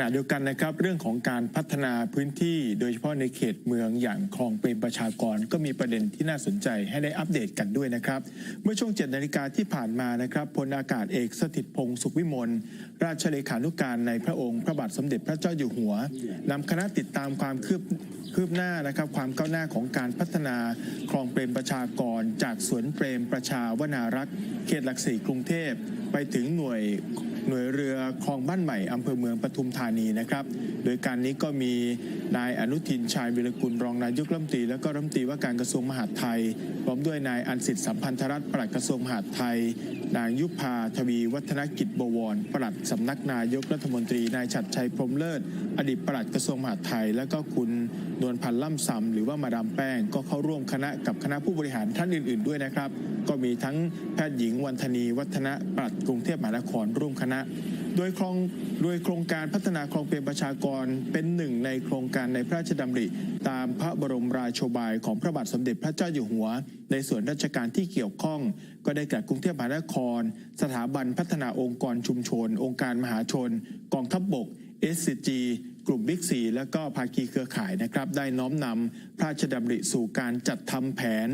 ณะเดียวกันนะครับเรื่องของการพัฒนาพื้นที่ โดยเฉพาะในเขตเมืองอย่างคลองเปรมประชากร ก็มีประเด็นที่น่าสนใจให้ได้อัปเดตกันด้วยนะครับ เมื่อช่วง 7 นาฬิกาที่ผ่านมานะครับพลอากาศเอกสถิตพงศ์สุขวิมลราชเลขานุการในพระองค์ พระบาทสมเด็จพระเจ้าอยู่หัวนำคณะติดตามความคืบคืบหน้านะครับความก้าวหน้าของการพัฒนาคลองเปรมประชากร จากสวนเปรมประชาวนารักษ์เขตหลักสี่กรุงเทพ ไปถึงหน่วยหน่วยเรือคลองบ้านใหม่อำเภอเมืองปทุมธานีนะครับ โดยการนี้ก็มีนายอนุทินชาญวิรกุลรองนายกรัฐมนตรีและก็รัฐมนตรีว่าการกระทรวงมหาดไทยพร้อมด้วยนายอันสิทธิ์สัมพันธรัตน์ปลัดกระทรวงมหาดไทย นางยุพาทวีวัฒนกิจบวรปลัดสำนักนายกรัฐมนตรีนายชัดชัยพรมเลิศ อดีตปลัดกระทรวงมหาดไทย และก็คุณนวลพันธ์ล่ำซำหรือว่ามาดามแป้ง ก็เข้าร่วมคณะกับคณะผู้บริหารท่านอื่น ๆ ด้วยนะครับ ก็มีทั้งแพทย์หญิงวันธนีวัฒนะปลัดกรุงเทพมหานครร่วมคณะ โดยโครงโดยโครงการพัฒนาคลองเปรมประชากรเป็นหนึ่งในโครงการในพระราชดำริ ตามพระบรมราโชบายของพระบาทสมเด็จพระเจ้าอยู่หัว ในส่วนราชการที่เกี่ยวข้อง ก็ได้แก่กรุงเทพมหานคร สถาบันพัฒนาองค์กรชุมชน องค์การมหาชน กองทัพบบก SCG กลุ่มบิ๊กซีและก็ภาคีเครือข่ายนะครับ ได้น้อมนำพระราชดำริสู่การจัดทำแผน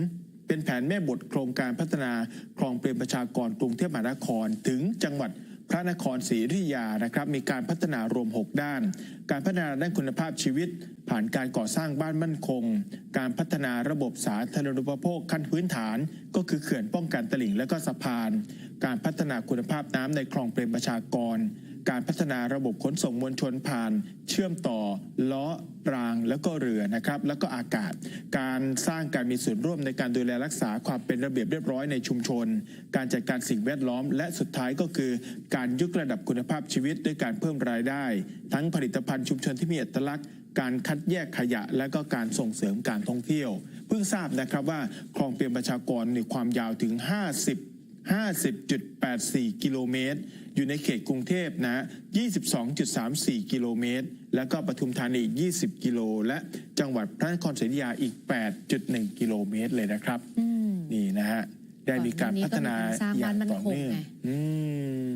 เป็นแผนแม่บทโครงการพัฒนาคลองเปรมประชากรกรุงเทพมหานครถึงจังหวัดพระนครศรีอยุธยานะครับมีการพัฒนารวม 6 ด้าน การพัฒนาด้านคุณภาพชีวิต ผ่านการก่อสร้างบ้านมั่นคง การพัฒนาระบบสาธารณูปโภคขั้นพื้นฐาน ก็คือเขื่อนป้องกันตลิ่งและก็สะพาน การพัฒนาคุณภาพน้ำในคลองเปรมประชากร การพัฒนาระบบขนส่งมวลชนผ่าน เชื่อมต่อล้อรางแล้วก็เรือนะครับแล้วก็อากาศ การสร้างการมีส่วนร่วมในการดูแลรักษาความเป็นระเบียบเรียบร้อยในชุมชน การจัดการสิ่งแวดล้อม และสุดท้ายก็คือ การยกระดับคุณภาพชีวิตด้วยการเพิ่มรายได้ ทั้งผลิตภัณฑ์ชุมชนที่มีอัตลักษณ์การคัดแยกขยะและก็การส่งเสริมการท่องเที่ยว เพิ่งทราบนะครับว่าคลองเปรมประชากรมีความยาวถึง 50 50.84 กิโลเมตร อยู่ในเขตกรุงเทพนะ 22.34 กิโลเมตร แล้วก็ปทุมธานีอีก 20 กิโล และจังหวัดพระนครศรีอยุธยาอีก 8.1 กิโลเมตรเลยนะครับอืมนี่นะฮะ ได้มีการพัฒนาก่อนหน้านี้ก็มีการสร้างอย่าบ้างนมั่นต่อคงเนื่องไงอืม